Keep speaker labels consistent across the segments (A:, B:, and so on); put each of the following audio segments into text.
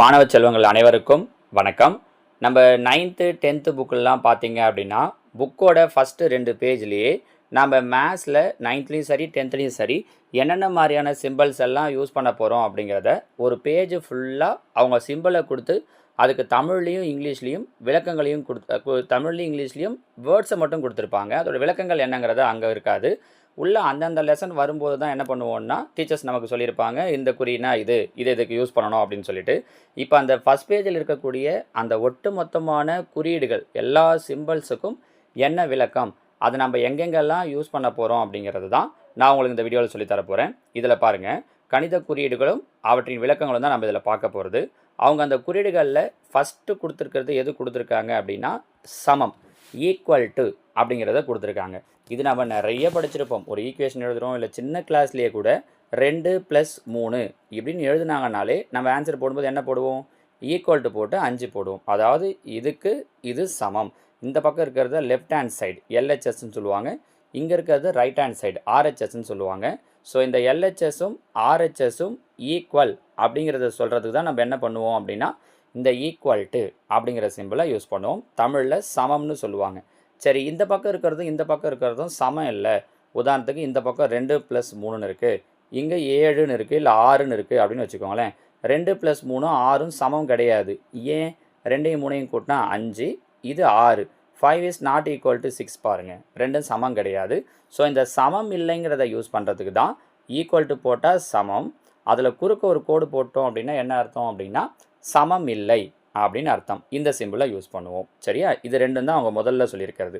A: மாணவ செல்வங்கள் அனைவருக்கும் வணக்கம். நம்ம நைன்த்து டென்த்து புக்கெல்லாம் பார்த்தீங்க அப்படின்னா புக்கோட ஃபஸ்ட்டு ரெண்டு பேஜ்லேயே நம்ம மேத்ஸில் நைன்த்லேயும் சரி டென்த்லேயும் சரி என்னென்ன மாதிரியான சிம்பிள்ஸ் எல்லாம் யூஸ் பண்ண போகிறோம் அப்படிங்கிறத ஒரு பேஜ் ஃபுல்லாக அவங்க சிம்பிளை கொடுத்து அதுக்கு தமிழ்லேயும் இங்கிலீஷ்லேயும் விளக்கங்களையும் கொடுத்து தமிழ்லையும் இங்கிலீஷ்லேயும் வேர்ட்ஸை மட்டும் கொடுத்துருப்பாங்க. அதோட விளக்கங்கள் என்னங்கிறது அங்கே இருக்காது. உள்ள அந்தந்த லெசன் வரும்போது தான் என்ன பண்ணுவோம்னா டீச்சர்ஸ் நமக்கு சொல்லியிருப்பாங்க இந்த குறினா இது இது இதுக்கு யூஸ் பண்ணணும் அப்படின்னு சொல்லிட்டு. இப்போ அந்த ஃபஸ்ட் பேஜில் இருக்கக்கூடிய அந்த ஒட்டு மொத்தமான குறியீடுகள் எல்லா சிம்பிள்ஸுக்கும் என்ன விளக்கம் அதை நம்ம எங்கெங்கெல்லாம் யூஸ் பண்ண போகிறோம் அப்படிங்கிறது தான் நான் உங்களுக்கு இந்த வீடியோவில் சொல்லித்தர போகிறேன் இதில் பாருங்கள் கணித குறியீடுகளும் அவற்றின் விளக்கங்களும் தான் நம்ம இதில் பார்க்க போகிறது அவங்க அந்த குறியீடுகளில் ஃபஸ்ட்டு கொடுத்துருக்கிறது எது கொடுத்துருக்காங்க அப்படின்னா சமம். ஈக்குவல் டு அப்படிங்கிறத கொடுத்துருக்காங்க. இது நம்ம நிறைய படிச்சிருப்போம். ஒரு ஈக்குவேஷன் எழுதுகிறோம் இல்லை சின்ன கிளாஸ்லேயே கூட ரெண்டு ப்ளஸ் மூணு இப்படின்னு எழுதுனாங்கனாலே நம்ம ஆன்சர் போடும்போது என்ன போடுவோம்? ஈக்குவல் டு போட்டு அஞ்சு போடுவோம். அதாவது இதுக்கு இது சமம். இந்த பக்கம் இருக்கிறத லெஃப்ட் ஹேண்ட் சைடு எல்ஹெச்எஸ்ன்னு சொல்லுவாங்க. இங்கே இருக்கிறது ரைட் ஹேண்ட் சைடு ஆர்ஹெச்எஸ்ன்னு சொல்லுவாங்க. ஸோ இந்த எல்ஹெச்எஸும் ஆர்ஹெச்எஸும் ஈக்குவல் அப்படிங்கிறத சொல்கிறதுக்கு தான் நம்ம என்ன பண்ணுவோம் அப்படின்னா இந்த ஈக்குவல் டு அப்படிங்கிற சிம்பிளை யூஸ் பண்ணுவோம். தமிழில் சமம்னு சொல்லுவாங்க. சரி இந்த பக்கம் இருக்கிறதும் இந்த பக்கம் இருக்கிறதும் சமம் இல்லை. உதாரணத்துக்கு இந்த பக்கம் ரெண்டு ப்ளஸ் மூணுன்னு இருக்குது இங்கே ஏழுன்னு இருக்குது இல்லை ஆறுன்னு இருக்குது அப்படின்னு வச்சுக்கோங்களேன். ரெண்டு ப்ளஸ் மூணும் ஆறும் சமம் கிடையாது. ஏன்? ரெண்டையும் மூணையும் கூட்டினா அஞ்சு இது ஆறு. Five is not equal to six பாருங்கள் ரெண்டும் சமம் கிடையாது. ஸோ இந்த சமம் இல்லைங்கிறத யூஸ் பண்ணுறதுக்கு தான் ஈக்குவல் டு போட்டால் சமம். அதில் குறுக்க ஒரு கோடு போட்டோம் அப்படின்னா என்ன அர்த்தம் அப்படின்னா சமம் இல்லை அப்படின்னு அர்த்தம். இந்த சிம்பிளை யூஸ் பண்ணுவோம். சரியா? இது ரெண்டும் தான் அவங்க முதல்ல சொல்லியிருக்கிறது.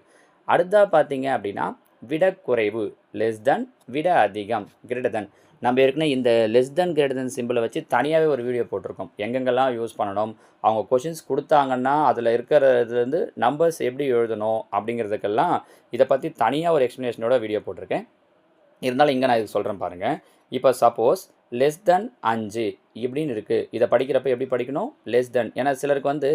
A: அடுத்தா பார்த்தீங்க அப்படின்னா விட குறைவு லெஸ் தென் விட அதிகம் கிரேட்டர் தென் நம்ம ஏற்கனவே இந்த லெஸ் தென் கிரேட்டர் தென் சிம்பிளை வச்சு தனியாகவே ஒரு வீடியோ போட்டிருக்கோம். எங்கெங்கெல்லாம் யூஸ் பண்ணணும் அவங்க கொஷின்ஸ் கொடுத்தாங்கன்னா அதில் இருக்கிறதுலேருந்து நம்பர்ஸ் எப்படி எழுதணும் அப்படிங்கிறதுக்கெல்லாம் இதை பற்றி தனியாக ஒரு எக்ஸ்ப்ளனேஷனோட வீடியோ போட்டிருக்கேன். இருந்தாலும் இங்கே நான் இது சொல்கிறேன் பாருங்கள் இப்போ சப்போஸ் லெஸ் தென் அஞ்சு இப்படின்னு இருக்குது இதை படிக்கிறப்ப எப்படி படிக்கணும்? லெஸ் தென் ஏன்னா சிலருக்கு வந்து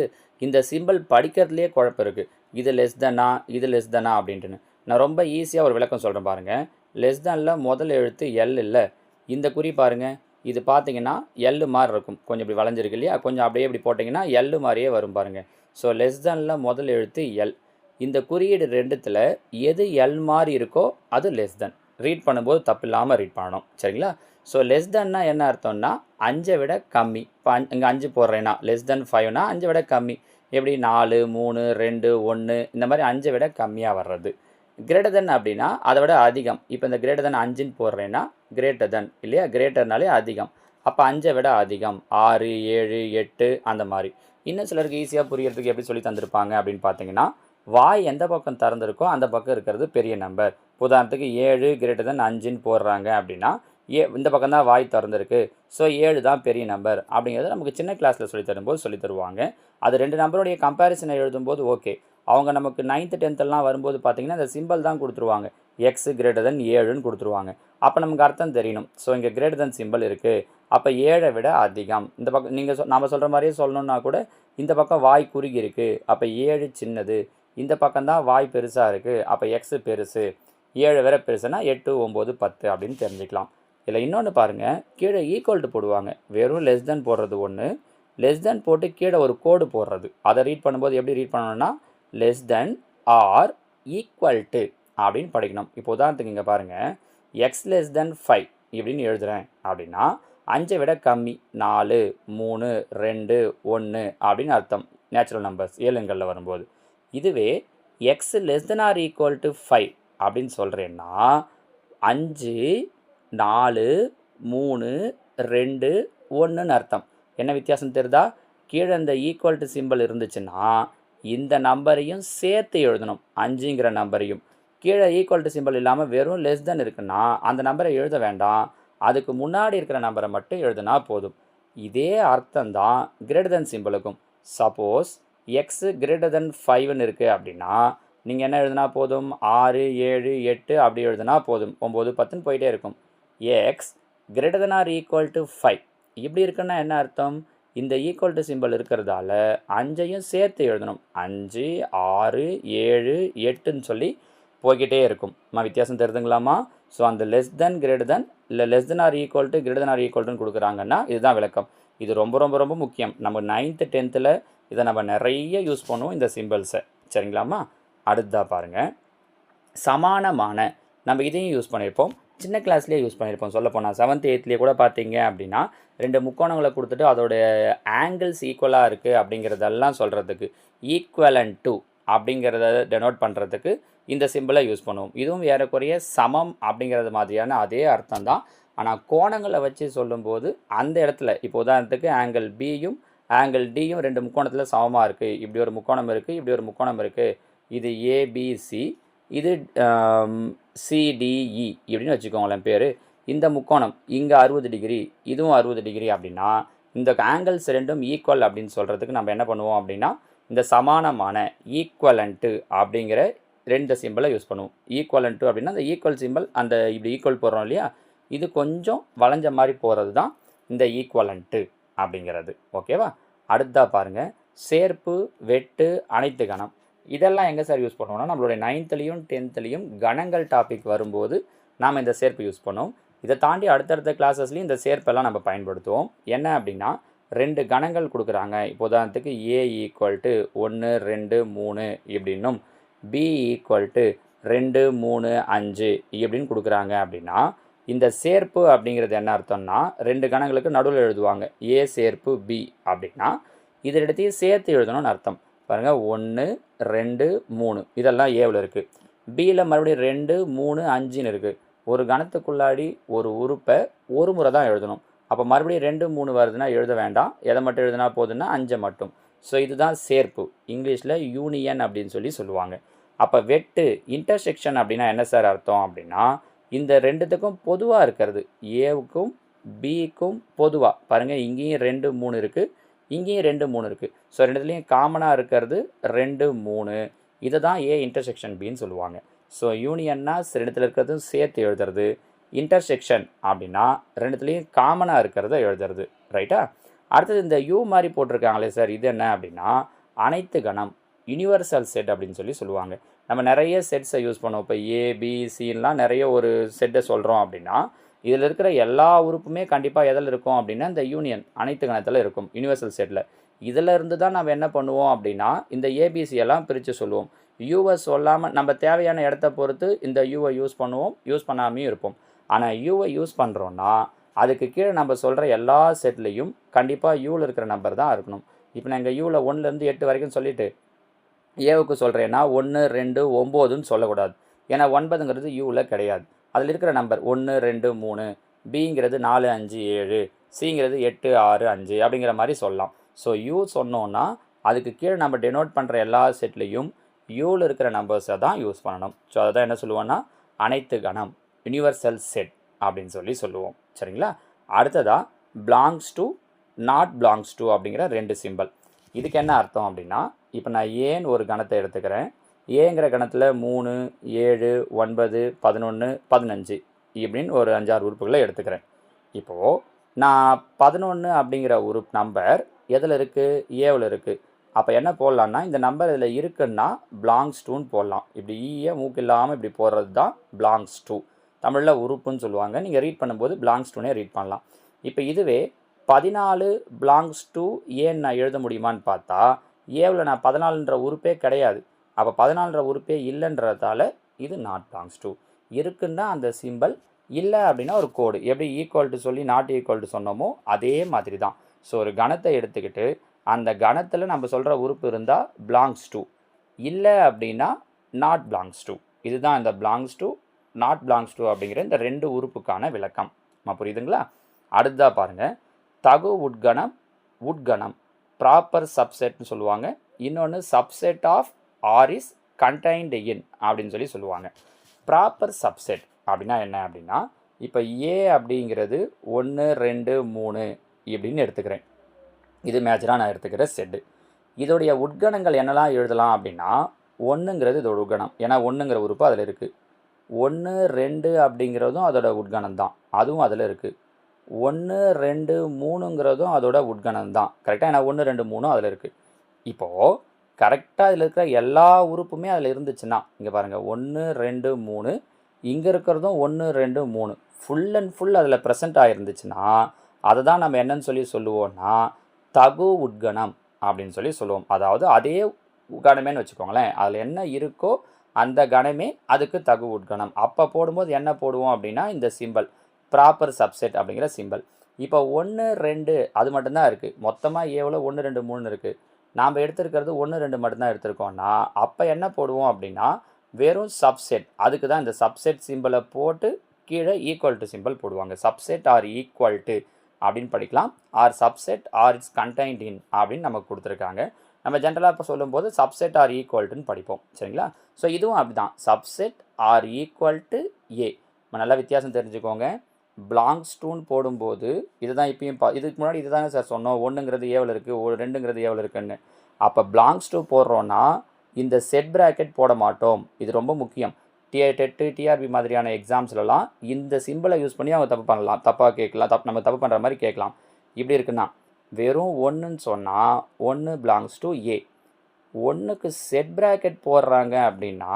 A: இந்த சிம்பிள் படிக்கிறதுலேயே குழப்பம் இருக்குது இது லெஸ் தனா இது லெஸ் தனா அப்படின்ட்டுன்னு. நான் ரொம்ப ஈஸியாக ஒரு விளக்கம் சொல்கிறேன் பாருங்கள் லெஸ் தனில் முதல் எழுத்து எல் இல்லை. இந்த குறி பாருங்கள் இது பார்த்தீங்கன்னா எல்லு மாதிரி இருக்கும். கொஞ்சம் இப்படி வளைஞ்சிருக்கு இல்லையா? கொஞ்சம் அப்படியே இப்படி போட்டிங்கன்னா எல்லு மாதிரியே வரும் பாருங்கள் ஸோ லெஸ் தனில் முதல் எழுத்து எல் இந்த குறியீடு ரெண்டுத்தில் எது எல் மாதிரி இருக்கோ அது லெஸ் தென் ரீட் பண்ணும்போது தப்பு இல்லாமல் ரீட் பண்ணணும். சரிங்களா? ஸோ லெஸ் தென்னா என்ன அர்த்தம்னா அஞ்சை விட கம்மி. இப்போ அஞ்சு இங்கே அஞ்சு போடுறேன்னா லெஸ் தென் ஃபைவ்னா அஞ்சை விட கம்மி. எப்படி? நாலு மூணு ரெண்டு ஒன்று இந்த மாதிரி அஞ்சை விட கம்மியாக வர்றது. கிரேட்டர் தென் அப்படின்னா அதை விட அதிகம். இப்போ இந்த கிரேட்டர் தென் அஞ்சுன்னு போடுறேன்னா கிரேட்டர் தென் இல்லையா? கிரேட்டர்னாலே அதிகம். அப்போ அஞ்சை விட அதிகம். ஆறு ஏழு எட்டு அந்த மாதிரி. இன்னும் சிலருக்கு ஈஸியாக புரியறதுக்கு எப்படி சொல்லி தந்திருப்பாங்க அப்படின்னு பார்த்தீங்கன்னா வாய் எந்த பக்கம் திறந்துருக்கோ அந்த பக்கம் இருக்கிறது பெரிய நம்பர் உதாரணத்துக்கு ஏழு கிரேட்டர் தென் அஞ்சுன்னு போடுறாங்க அப்படின்னா ஏ இந்த பக்கம் தான் வாய் திறந்துருக்கு. ஸோ ஏழு தான் பெரிய நம்பர் அப்படிங்கிறத நமக்கு சின்ன கிளாஸில் சொல்லி தரும்போது சொல்லி தருவாங்க. அது ரெண்டு நம்பருடைய கம்பேரிசனை எழுதும்போது ஓகே அவங்க நமக்கு நைன்த்து டென்த்தெல்லாம் வரும்போது பார்த்திங்கன்னா அந்த சிம்பிள் தான் கொடுத்துருவாங்க. எக்ஸ் கிரேட்டர் தென் ஏழுன்னு கொடுத்துருவாங்க. அப்போ நமக்கு அர்த்தம் தெரியணும். ஸோ இங்கே கிரேட்டர் தென் சிம்பிள் இருக்குது அப்போ ஏழை விட அதிகம். இந்த பக்கம் நீங்கள் சொ நம்ம சொல்கிற மாதிரியே சொல்லணுன்னா கூட இந்த பக்கம் வாய் குறுகி இருக்குது அப்போ ஏழு சின்னது. இந்த பக்கம் தான் வாய் பெருசாக இருக்குது அப்போ எக்ஸு பெருசு. ஏழு வேற பெருசுனா எட்டு ஒம்பது பத்து அப்படின்னு தெரிஞ்சுக்கலாம். இதில் இன்னொன்று பாருங்கள் கீழே ஈக்குவல் டு போடுவாங்க. வெறும் லெஸ் தென் போடுறது ஒன்று லெஸ் தென் போட்டு கீழே ஒரு கோடு போடுறது. அதை ரீட் பண்ணும்போது எப்படி ரீட் பண்ணணும்னா less than or equal to அப்படின்னு படிக்கணும். இப்போ உதாரணத்துக்கு இங்கே பாருங்கள் எக்ஸ் லெஸ் தென் ஃபைவ் இப்படின்னு எழுதுகிறேன் அப்படின்னா அஞ்சை விட கம்மி நாலு மூணு ரெண்டு ஒன்று அப்படின்னு அர்த்தம். நேச்சுரல் நம்பர்ஸ் ஏழுங்களில் வரும்போது. இதுவே x less than or equal to five அப்படின்னு சொல்கிறேன்னா அஞ்சு நாலு மூணு ரெண்டு ஒன்றுன்னு அர்த்தம். என்ன வித்தியாசம் தெரிதா கீழே இந்த ஈக்குவல் டு சிம்பிள் இருந்துச்சுன்னா இந்த நம்பரையும் சேர்த்து எழுதணும். அஞ்சுங்கிற நம்பரையும் கீழே ஈக்குவல் டு சிம்பிள் இல்லாமல் வெறும் லெஸ் தென் இருக்குன்னா அந்த நம்பரை எழுத வேண்டாம். அதுக்கு முன்னாடி இருக்கிற நம்பரை மட்டும் எழுதுனா போதும். இதே அர்த்தம் தான் கிரேட்டர் தென் சிம்பிளுக்கும் சப்போஸ் எக்ஸு கிரேட்டர் தென் ஃபைவ்னு இருக்குது அப்படின்னா நீங்கள் என்ன எழுதுனா போதும்? ஆறு ஏழு எட்டு அப்படி எழுதுனா போதும். ஒம்பது பத்துன்னு போயிட்டே இருக்கும். X greater than or equal to five இப்படி இருக்குன்னா என்ன அர்த்தம்? இந்த ஈக்குவல் டு சிம்பிள் இருக்கிறதால அஞ்சையும் சேர்த்து எழுதணும். அஞ்சு ஆறு ஏழு எட்டுன்னு சொல்லி போய்கிட்டே இருக்கும். நம்ம வித்தியாசம் தெரியுதுங்களாமா ஸோ அந்த லெஸ் தென் கிரேட்டர் தென் இல்லை less than or equal to greater than or equal டுன்னு கொடுக்குறாங்கன்னா இதுதான் விளக்கம். இது ரொம்ப ரொம்ப ரொம்ப முக்கியம். நம்ம நைன்த்து டென்த்தில் இதை நம்ம நிறைய யூஸ் பண்ணுவோம் இந்த சிம்பிள்ஸை சரிங்களாம்மா அடுத்ததாக பாருங்கள் சமானமான நம்ம இதையும் யூஸ் பண்ணியிருப்போம். சின்ன கிளாஸ்லேயே யூஸ் பண்ணியிருப்போம். சொல்ல போனால் செவன்த் எயித்லேயே கூட பார்த்தீங்க அப்படின்னா ரெண்டு முக்கோணங்களை கொடுத்துட்டு அதோடைய ஆங்கிள்ஸ் ஈக்குவலாக இருக்குது அப்படிங்கிறதெல்லாம் சொல்கிறதுக்கு ஈக்குவலன் டு அப்படிங்கிறத டெனோட் பண்ணுறதுக்கு இந்த சிம்பிளை யூஸ் பண்ணுவோம். இதுவும் ஏறக்குறைய சமம் அப்படிங்கிறது மாதிரியான அதே அர்த்தம் தான். ஆனால் கோணங்களை வச்சு சொல்லும்போது அந்த இடத்துல இப்போ உதாரணத்துக்கு ஆங்கிள் பியும் ஆங்கிள் டியும் ரெண்டு முக்கோணத்தில் சமமாக இருக்குது இப்படி ஒரு முக்கோணம் இருக்குது இப்படி ஒரு முக்கோணம் இருக்குது இது ஏபிசி இது சிடிஇ e இப்படின்னு வச்சுக்கோங்களேன் பேர். இந்த முக்கோணம் இங்கே அறுபது டிகிரி இதுவும் அறுபது டிகிரி அப்படின்னா இந்த ஆங்கிள்ஸ் ரெண்டும் ஈக்குவல் அப்படின்னு சொல்கிறதுக்கு நம்ம என்ன பண்ணுவோம் அப்படின்னா இந்த சமானமான ஈக்குவலண்ட்டு அப்படிங்கிற ரெண்டு சிம்பிளை யூஸ் பண்ணுவோம். ஈக்குவலண்ட்டு அப்படின்னா அந்த ஈக்குவல் சிம்பிள் அந்த இப்படி ஈக்குவல் போடுறோம் இல்லையா? இது கொஞ்சம் வளைஞ்ச மாதிரி போகிறது தான் இந்த ஈக்குவலண்ட்டு அப்படிங்கிறது. ஓகேவா அடுத்தா பாருங்கள் சேர்ப்பு வெட்டு அனைத்து கணம். இதெல்லாம் எங்கே சார் யூஸ் பண்ணுவோம்னா நம்மளுடைய நைன்த்துலேயும் டென்த்துலேயும் கணங்கள் டாபிக் வரும்போது நாம் இந்த சேர்ப்பு யூஸ் பண்ணுவோம். இதை தாண்டி அடுத்தடுத்த கிளாஸஸ்லையும் இந்த சேர்ப்பெல்லாம் நம்ம பயன்படுத்துவோம். என்ன அப்படின்னா ரெண்டு கணங்கள் கொடுக்குறாங்க. இப்போ உதாரணத்துக்கு ஏ ஈக்குவல் டு ஒன்று ரெண்டு மூணு இப்படின்னும் பி ஈக்குவல் டு ரெண்டு மூணு அஞ்சு இப்படின்னு கொடுக்குறாங்க அப்படின்னா இந்த சேர்ப்பு அப்படிங்கிறது என்ன அர்த்தம்னா ரெண்டு கணங்களுக்கு நடுவில் எழுதுவாங்க. ஏ சேர்ப்பு பி அப்படின்னா இது இடத்தையும் சேர்த்து எழுதணும்னு அர்த்தம். பாருங்கள் ஒன்று ரெண்டு மூணு. இதெல்லாம் ஏவில் இருக்குது பியில் மறுபடியும் ரெண்டு மூணு அஞ்சுன்னு இருக்குது ஒரு கணத்துக்குள்ளாடி ஒரு உறுப்பை ஒரு முறை தான் எழுதணும். அப்போ மறுபடியும் ரெண்டு மூணு வருதுன்னா எழுத வேண்டாம். எதை மட்டும் எழுதுனா போதுன்னா அஞ்சை மட்டும். ஸோ இதுதான் சேர்ப்பு. இங்கிலீஷில் யூனியன் அப்படின்னு சொல்லி சொல்லுவாங்க. அப்போ வெட்டு இன்டர்செக்ஷன் அப்படின்னா என்ன சார் அர்த்தம் அப்படின்னா இந்த ரெண்டுத்துக்கும் பொதுவாக இருக்கிறது. ஏவுக்கும் பிக்கும் பொதுவாக பாருங்கள் இங்கேயும் ரெண்டு மூணு இருக்குது இங்கேயும் ரெண்டு மூணு இருக்குது ஸோ ரெண்டுத்துலேயும் காமனாக இருக்கிறது ரெண்டு மூணு. இதை தான் ஏ இன்டர்செக்ஷன் பின்னு சொல்லுவாங்க. ஸோ யூனியன்னா ரெண்டுத்தில் இருக்கிறதும் சேர்த்து எழுதுறது. இன்டர்செக்ஷன் அப்படின்னா ரெண்டுத்துலேயும் காமனாக இருக்கிறத எழுதுறது. ரைட்டா அடுத்தது இந்த யூ மாதிரி போட்டிருக்காங்களே சார் இது என்ன அப்படின்னா அனைத்து கணம் யுனிவர்சல் செட் அப்படின்னு சொல்லி சொல்லுவாங்க. நம்ம நிறைய செட்ஸை யூஸ் பண்ணுவோம். இப்போ ஏபிசின்லாம் நிறைய ஒரு செட்டை சொல்கிறோம் அப்படின்னா இதில் இருக்கிற எல்லா உறுப்புமே கண்டிப்பாக எதில் இருக்கும் அப்படின்னா இந்த யூனியன் அனைத்து கணத்தில் இருக்கும் யுனிவர்சல் செட்டில் இதில் இருந்து தான் நம்ம என்ன பண்ணுவோம் அப்படின்னா இந்த ஏபிசி எல்லாம் பிரித்து சொல்லுவோம். யூவை சொல்லாமல் நம்ம தேவையான இடத்த பொறுத்து இந்த யூவை யூஸ் பண்ணுவோம் யூஸ் பண்ணாமையும் இருப்போம். ஆனால் யூவை யூஸ் பண்ணுறோன்னா அதுக்கு கீழே நம்ம சொல்கிற எல்லா செட்லேயும் கண்டிப்பாக யூவில் இருக்கிற நம்பர் தான் இருக்கணும். இப்போ நான் இங்கே யூவில் ஒன்றுலேருந்து எட்டு வரைக்கும் சொல்லிவிட்டு ஏவுக்கு சொல்கிறேன்னா ஒன்று ரெண்டு ஒம்போதுன்னு சொல்லக்கூடாது. ஏன்னா ஒன்பதுங்கிறது யூவில் கிடையாது. அதில் இருக்கிற நம்பர் ஒன்று ரெண்டு மூணு பிங்கிறது நாலு அஞ்சு ஏழு சிங்கிறது எட்டு ஆறு அஞ்சு அப்படிங்கிற மாதிரி சொல்லலாம். ஸோ யூ சொன்னோன்னா அதுக்கு கீழே நம்ம டெனோட் பண்ணுற எல்லா செட்லேயும் யூவில் இருக்கிற நம்பர்ஸை தான் யூஸ் பண்ணணும். ஸோ அதை தான் என்ன சொல்லுவோன்னா அனைத்து கணம் யூனிவர்சல் செட் அப்படின்னு சொல்லி சொல்லுவோம். சரிங்களா? அடுத்ததாக belongs to not belongs to அப்படிங்கிற ரெண்டு சிம்பிள் இதுக்கு என்ன அர்த்தம் அப்படின்னா இப்போ நான் ஏன் ஒரு கணத்தை எடுத்துக்கிறேன்? ஏங்கிற கணத்தில் மூணு ஏழு ஒன்பது பதினொன்று பதினஞ்சு இப்படின்னு ஒரு அஞ்சாறு உறுப்புகளை எடுத்துக்கிறேன். இப்போது நான் பதினொன்று அப்படிங்கிற உறுப் நம்பர் எதில் இருக்குது ஏவில் இருக்குது அப்போ என்ன போடலான்னா இந்த நம்பர் இதில் இருக்குன்னா பிளாங்ஸ் டூன்னு போடலாம். இப்படி ஈய மூக்கு இல்லாமல் இப்படி போடுறது தான் பிளாங்ஸ் டூ தமிழில் உறுப்புன்னு சொல்லுவாங்க. நீங்கள் ரீட் பண்ணும்போது பிளாங்ஸ் டூனே ரீட் பண்ணலாம். இப்போ இதுவே பதினாலு பிளாங்ஸ் டூ ஏன்னு நான் எழுத முடியுமான்னு பார்த்தா ஏவில் நான் பதினாலுன்ற உறுப்பே கிடையாது. அப்போ பதினாலுற உறுப்பே இல்லைன்றதால இது நாட் பிலாங்ஸ் டூ இருக்குன்னா அந்த சிம்பிள் இல்லை அப்படின்னா ஒரு கோடு எப்படி ஈக்குவல் டு சொல்லி நாட் ஈக்குவல் டு சொன்னோமோ அதே மாதிரி தான் ஸோ ஒரு கணத்தை எடுத்துக்கிட்டு அந்த கணத்தில் நம்ம சொல்கிற உறுப்பு இருந்தால் பிலாங்ஸ் டு இல்லை அப்படின்னா நாட் பிலாங்ஸ் டு இதுதான் இந்த belongs to not belongs to அப்படிங்கிற இந்த ரெண்டு உறுப்புக்கான விளக்கம். புரியுதுங்களா? அடுத்ததாக பாருங்கள் தகு உட்கணம் உட்கணம். ப்ராப்பர் சப்செட்னு சொல்லுவாங்க. இன்னொன்று subset of or is contained in அப்படின்னு சொல்லி சொல்லுவாங்க. ப்ராப்பர் சப்செட் அப்படின்னா என்ன அப்படின்னா இப்போ ஏ அப்படிங்கிறது ஒன்று ரெண்டு மூணு இப்படின்னு எடுத்துக்கிறேன். இது மேஜராக நான் எடுத்துக்கிற செட்டு. இதோடைய உட்கணங்கள் என்னெல்லாம் எழுதலாம் அப்படின்னா ஒன்றுங்கிறது இதோட உட்கணம். ஏன்னா ஒன்றுங்கிற உறுப்பு அதில் இருக்குது ஒன்று ரெண்டு அப்படிங்கிறதும் அதோட உட்கணம் தான் அதுவும் அதில் இருக்குது ஒன்று ரெண்டு மூணுங்கிறதும் அதோட உட்கணம் தான் கரெக்டாக ஏன்னா ஒன்று ரெண்டு மூணும் அதில் இருக்குது இப்போது கரெக்டாக இதில் இருக்கிற எல்லா உறுப்புமே அதில் இருந்துச்சுன்னா இங்கே பாருங்கள் ஒன்று ரெண்டு மூணு. இங்கே இருக்கிறதும் ஒன்று ரெண்டு மூணு. ஃபுல் அண்ட் ஃபுல் அதில் ப்ரெசென்ட் ஆகிருந்துச்சுன்னா அதை தான் நம்ம என்னன்னு சொல்லி சொல்லுவோம்னா தகு உட்கணம் அப்படின்னு சொல்லி சொல்லுவோம். அதாவது அதே கணமேன்னு வச்சுக்கோங்களேன் அதில் என்ன இருக்கோ அந்த கணமே அதுக்கு தகு உட்கணம். அப்போ போடும்போது என்ன போடுவோம் அப்படின்னா இந்த சிம்பல் ப்ராப்பர் சப்செட் அப்படிங்கிற சிம்பல் இப்போ ஒன்று ரெண்டு அது மட்டும்தான் இருக்குது மொத்தமாக எவ்வளோ ஒன்று ரெண்டு மூணு இருக்குது நாம் எடுத்திருக்கிறது ஒன்று ரெண்டு மட்டும்தான் எடுத்திருக்கோம்னா அப்போ என்ன போடுவோம் அப்படின்னா வெறும் சப்செட் அதுக்கு தான் இந்த சப்செட் சிம்பிளை போட்டு கீழே ஈக்குவல் டு சிம்பிள் போடுவாங்க. சப்செட் ஆர் ஈக்குவல் டு அப்படின்னு படிக்கலாம். Or subset or it's contained in அப்படின்னு நமக்கு கொடுத்துருக்காங்க. நம்ம ஜென்ரலாக இப்போ சொல்லும்போது சப்செட் ஆர் ஈக்குவல்ட்டுன்னு படிப்போம். சரிங்களா? ஸோ இதுவும் அப்படி தான் subset or equal to A நம்ம நல்லா வித்தியாசம் தெரிஞ்சுக்கோங்க. பிளாங்க் டூன்னு போடும்போது இதுதான் இப்பயும் பா இதுக்கு முன்னாடி இது தானே சார் சொன்னோம். ஒன்றுங்கிறது ஏவல் இருக்குது ஒரு ரெண்டுங்கிறது ஏவல் இருக்குன்னு. அப்போ பிளாங்க் ஸ்டூ போடுறோன்னா இந்த செட் ப்ராக்கெட் போட மாட்டோம். இது ரொம்ப முக்கியம். டிஏ டெட்டு டிஆர்பி மாதிரியான எக்ஸாம்ஸ்லலாம் இந்த சிம்பிளை யூஸ் பண்ணி அவங்க தப்பு பண்ணலாம். தப்பாக கேட்கலாம் தப்பு நம்ம தப்பு பண்ணுற மாதிரி கேட்கலாம். இப்படி இருக்குன்னா வெறும் ஒன்றுன்னு சொன்னால் ஒன்று பிலாங்ஸ் டு ஏ ஒன்றுக்கு செட் ப்ராக்கெட் போடுறாங்க அப்படின்னா